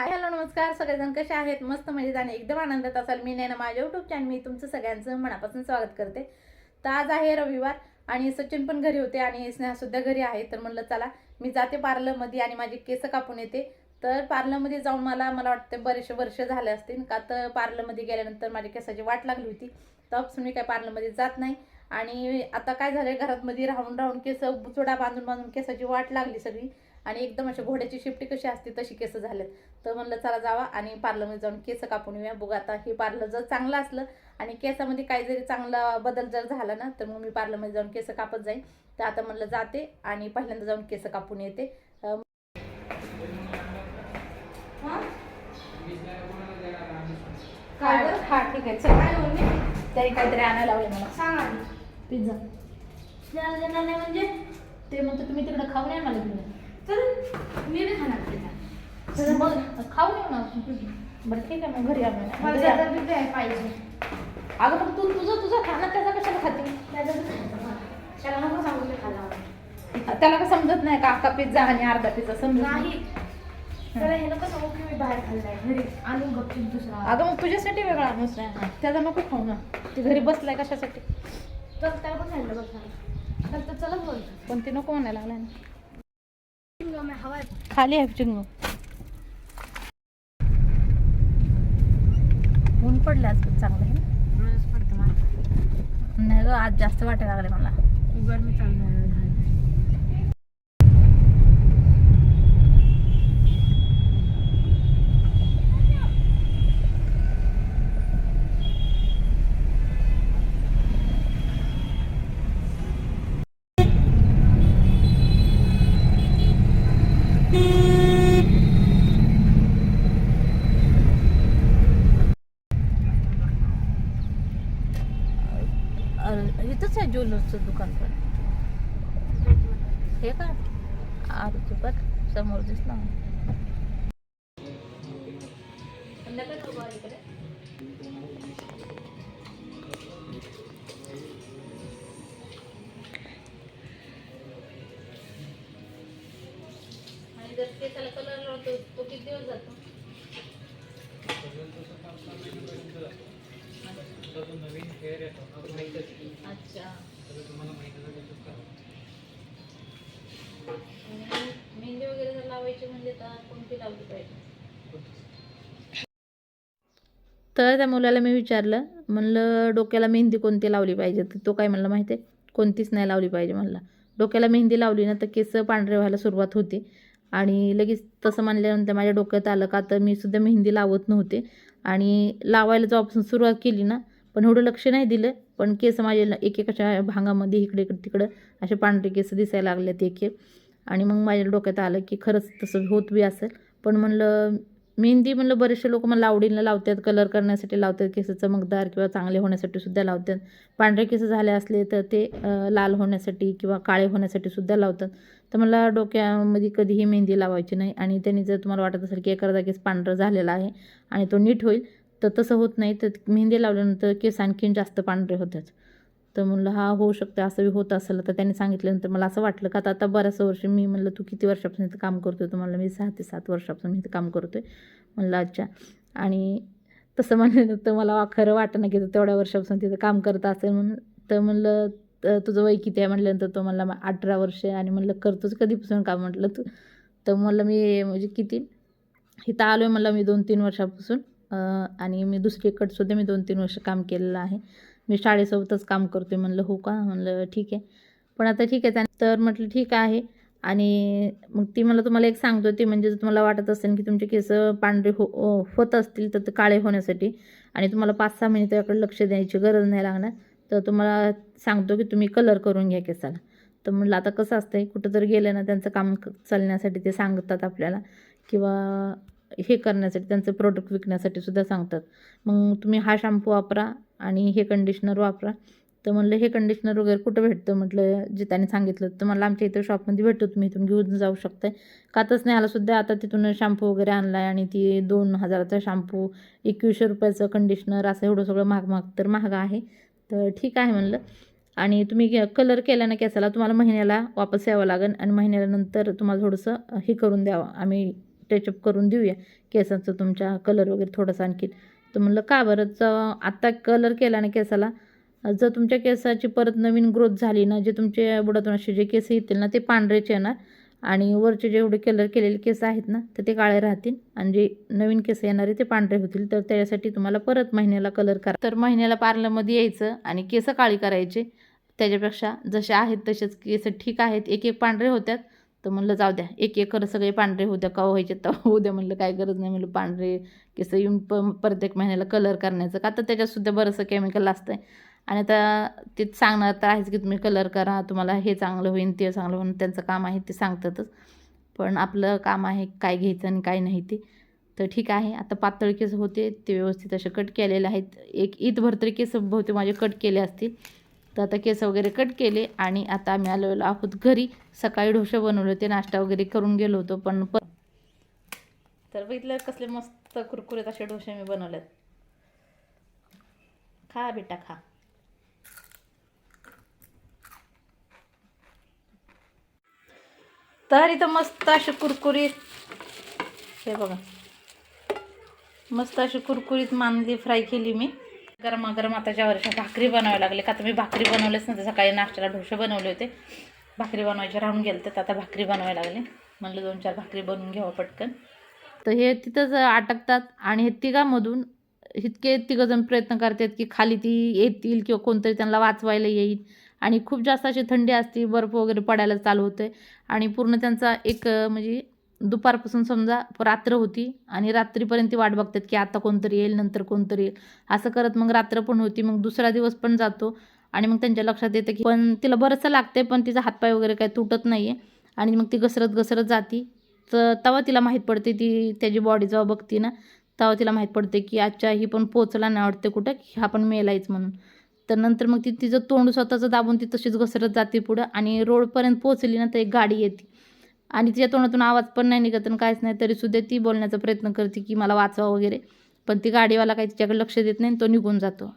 Hi hello नमस्कार. सगळेजण कसे आहेत? मस्त मजेत आणि एकदम आनंदात असाल. मी ना माझ्या युट्यूब चॅनल मी तुमचं सगळ्यांचं मनापासून स्वागत करते. तर आज आहे रविवार आणि सचिन पण घरी होते आणि स्नेहासुद्धा घरी आहे. तर म्हणलं चला मी जाते पार्लरमध्ये आणि माझे केस कापून येते. तर पार्लरमध्ये जाऊन मला मला वाटतं बरेचसे वर्ष झाले असतील का? तर पार्लरमध्ये गेल्यानंतर माझ्या केसाची वाट लागली होती. तपासून मी काय पार्लरमध्ये जात नाही. आणि आता काय झालं घरातमध्ये राहून राहून केस चुडा बांधून बांधून केसाची वाट लागली सगळी. आणि एकदम अशी घोड्याची शिफ्टी कशी असते तशी केस झालेत. तर म्हणलं चला जावा आणि पार्लरमध्ये जाऊन केस कापून येऊया. बघू आता हे पार्लर जर चांगलं असलं आणि केसामध्ये काही जरी चांगला बदल जर झाला ना तर मग मी पार्लरमध्ये जाऊन केस कापत जाईन. तर आता म्हणलं जाते आणि पहिल्यांदा जाऊन केस कापून येते. हा? काय ठीक आहे. त्याने काहीतरी आणायला लावले मला. सांगा पिझ्झा. म्हणजे? ते म्हणतो तुम्ही तिकडे खाऊन या मला घेऊन. तर मी नाही खाणार पिझ्झा मग खाऊन येऊ ना बरं ठीक आहे मग घरी मला त्याचा आहे पाहिजे. अगं मग तू तुझं तुझं खाणं त्याचा कशाला खाते? त्याचा त्याला नको सांगू मी खाल्ला त्याला का समजत नाही का अख्खा पिझ्झा आणि अर्धा पिझ्झा समजत नाही? त्याला हे नको सांगू की मी बाहेर खाल्लाय घरी आणून गपचूप दुसरा. अगं मग तुझ्यासाठी वेगळा आणूच नाही त्याचा नको खाऊ ना. ते घरी बसलाय कशासाठी? तर त्याला पण खाल्लं बघ सांग तर चला बोलतो. पण ते नको म्हणायला लागलाय ना. खाली आहे चिंगू ऊन पडलं आज पण चांगलं आहे. नाही ग आज जास्त वाटायला लागले मला. गरमी चालू इथंच आहे ज्वेलर्सचं दुकान पण. हे का आरती पण समोर दिसला. कलर तो किती दिवस जातो? जर केसाला कलर लावतो तो. किती दिवस जातो अच्छा आणि मेहंदी वगैरे जर लावायची म्हणजे तर कोणती लावली पाहिजे? तर त्या मुलाला मी विचारलं म्हणलं डोक्याला मेहंदी कोणती लावली पाहिजे? तर तो काय म्हणलं माहिती आहे कोणतीच नाही लावली पाहिजे. म्हणला. डोक्याला मेहंदी लावली ना तर केस पांढरे व्हायला सुरुवात होते आणि लगेच तसं म्हणल्यानंतर माझ्या डोक्यात आलं का तर मी सुद्धा मेहंदी लावत नव्हते आणि लावायला जेव्हापासून सुरुवात केली ना पण एवढं लक्ष नाही दिलं. पण केस माझे एकेकाच्या भांगामध्ये इकडे इकडे तिकडं असे पांढरे केस दिसायला लागलेत एक. एक आणि मग माझ्या डोक्यात आलं की खरंच तसं होत बी असेल. पण म्हणलं मेहंदी म्हणलं बरेचसे लोक मला आवडीनं लावतात कलर करण्यासाठी लावतात केस चमकदार किंवा चांगले होण्यासाठी सुद्धा लावतात. पांढरे केस झाले असले तर ते लाल होण्यासाठी किंवा काळे होण्यासाठी सुद्धा लावतात. तर मला डोक्यामध्ये कधीही मेहंदी लावायची नाही. आणि त्यांनी जर तुम्हाला वाटत असेल की एखादा केस पांढरा झालेला आहे आणि तो नीट होईल तर तसं होत नाही. तर मेहंदी लावल्यानंतर केस आणखीन जास्त पांढरे होतात. तर म्हणलं हा होऊ शकतं असं बी होत असेल. तर त्यांनी सांगितल्यानंतर मला असं वाटलं का आता आता बऱ्याच वर्ष मी म्हणलं तू किती वर्षापासून इथं काम करतोय? तर म्हणलं मी सहा ते सात वर्षापासून इथं काम करतोय. म्हणलं अच्छा. आणि तसं म्हणल्यानंतर मला खरं वाटतं की तेवढ्या वर्षापासून तिथं काम करत असेल म्हणून तर म्हणलं तुझं वय किती आहे? म्हटल्यानंतर तो म्हणला अठरा वर्ष आहे." आणि म्हणलं करतोच कधीपासून काम? म्हटलं तू. तर म्हणलं मी म्हणजे किती? इथं आलो आहे म्हणलं मी दोन तीन वर्षापासून. आणि मी दुसरीकडे सुद्धा मी दोन तीन वर्ष काम केलेलं आहे. मी शाळेसोबतच काम करते म्हणलं हो का? म्हणलं ठीक आहे. पण आता ठीक आहे. तर म्हटलं ठीक आहे. आणि मग ती मला तुम्हाला एक सांगतो ती म्हणजे जर तुम्हाला वाटत असेल की तुमचे केस पांढरे हो होत असतील तर ते काळे होण्यासाठी आणि तुम्हाला पाच सहा महिने त्याकडे लक्ष द्यायची गरज नाही लागणार तर तुम्हाला सांगतो की तुम्ही कलर करून घ्या केसाला. तर म्हटलं आता कसं असतं आहे कुठं जर गेलं ना त्यांचं काम क- चालण्यासाठी ते सांगतात आपल्याला किंवा हे करण्यासाठी त्यांचं प्रोडक्ट विकण्यासाठी सुद्धा सांगतात. मग तुम्ही हा शॅम्पू वापरा आणि हे कंडिशनर वापरा. तर म्हणलं हे कंडिशनर वगैरे कुठं भेटतं? म्हटलं जे त्यांनी सांगितलं तर मला आमच्या इथं शॉपमध्ये भेटतो तुम्ही इथून घेऊन जाऊ शकताय. कातच नाही आला सुद्धा आता तिथून शॅम्पू वगैरे आणला आहे आणि ती दोन हजाराचा शॅम्पू एकवीसशे रुपयाचं कंडिशनर असं एवढं सगळं महाग महाग तर महाग आहे. तर ठीक आहे म्हणलं. आणि तुम्ही कलर केला ना केसाला तुम्हाला महिन्याला वापस यावं लागेल आणि महिन्यानंतर तुम्हाला थोडंसं हे करून द्यावं. आम्ही टचअप करून देऊया. केसांचं तुमच्या कलर वगैरे थोडंसं आणखी. तर म्हणलं का बरं? आत्ता कलर केला ना केसाला जर तुमच्या केसाची परत नवीन ग्रोथ झाली ना जे तुमचे बुडातून असे जे केस येतील ना ते पांढरेचे येणार. आणि वरचे जेवढे कलर केलेले केस आहेत ना तर ते काळे राहतील. आणि जे नवीन केस येणारे ते पांढरे होतील. तर त्याच्यासाठी तुम्हाला परत महिन्याला कलर करा. तर महिन्याला पार्लरमध्ये यायचं आणि केस काळी करायचे. त्याच्यापेक्षा जसे आहेत तसेच केस ठीक आहेत. एक एक पांढरे होत्यात. तर म्हणलं जाऊ द्या एक एकर सगळे पांढरे होत्या का व्हायचे तर होऊ द्या म्हणलं काय गरज नाही म्हणलं पांढरे केस येऊन प प्रत्येक महिन्याला कलर करण्याचं. का तर त्याच्यातसुद्धा बरंचसं केमिकल असतं आहे आणि आता ते सांगणार तर आहेच की तुम्ही कलर करा तुम्हाला हे चांगलं होईल ते चांगलं होईल त्यांचं काम आहे ते सांगतातच. पण आपलं काम आहे काय घ्यायचं आणि काय नाही ते. तर ठीक आहे आता पातळ केस होते ते व्यवस्थित असे कट केलेले आहेत. एक ईदभर तरी केस बहुते माझे कट केले असतील. तर आता केस वगैरे कट केले आणि आता आम्ही आलेलो आहोत घरी. सकाळी ढोसे बनवले होते नाश्ता वगैरे करून गेलो होतो पण पण तर बघितलं कसले मस्त कुरकुरीत असे डोसे मी बनवलेत. खा बेटा खा. तर इथं मस्त असे कुरकुरीत हे बघा. मस्त अशी कुरकुरीत मानली फ्राय केली मी. गरमागरम आता वर्षात भाकरी बनवायला लागले का तर मी भाकरी बनवलेच नव्हते सकाळी नाश्त्याला ढोसे बनवले होते. भाकरी बनवायचे राहून गेले तर आता भाकरी बनवायला लागले. म्हणलं दोन चार भाकरी बनवून घ्यावं पटकन. तर हे तिथंच अटकतात आणि हे तिघामधून इतके तिघंजण प्रयत्न करतात की खाली ती येतील किंवा कोणतरी त्यांना वाचवायला येईल. आणि खूप जास्त अशी थंडी असते बर्फ वगैरे पडायला चालू होतं आणि पूर्ण त्यांचा एक म्हणजे दुपारपासून समजा रात्र होती आणि रात्रीपर्यंत ती वाट बघतात की आता कोणतरी येईल नंतर कोणतरी येईल. असं करत मग रात्र पण होती मग दुसरा दिवस पण जातो आणि मग त्यांच्या लक्षात येतं की पण तिला बरंचसं लागते पण तिचा हातपाय वगैरे काही तुटत नाही आहे आणि मग ती घसरत घसरत जाती. तर तेव्हा तिला माहीत पडते ती त्याची बॉडी जेव्हा बघते ना तेव्हा तिला माहीत पडते की आजच्या ही पण पोचला नाही वाटते कुठं की हा पण मेलायच म्हणून. तर नंतर मग ती तिचं तोंड स्वतःचं दाबून ती तशीच घसरत जाते पुढं आणि रोडपर्यंत पोचली ना तर एक गाडी येते. आणि तिच्या तोंडातून आवाज पण नाही निघत आणि काहीच नाही तरीसुद्धा ती बोलण्याचा प्रयत्न करते की मला वाचवा वगैरे. पण ती गाडीवाला काही तिच्याकडे लक्ष देत नाही तो निघून जातो.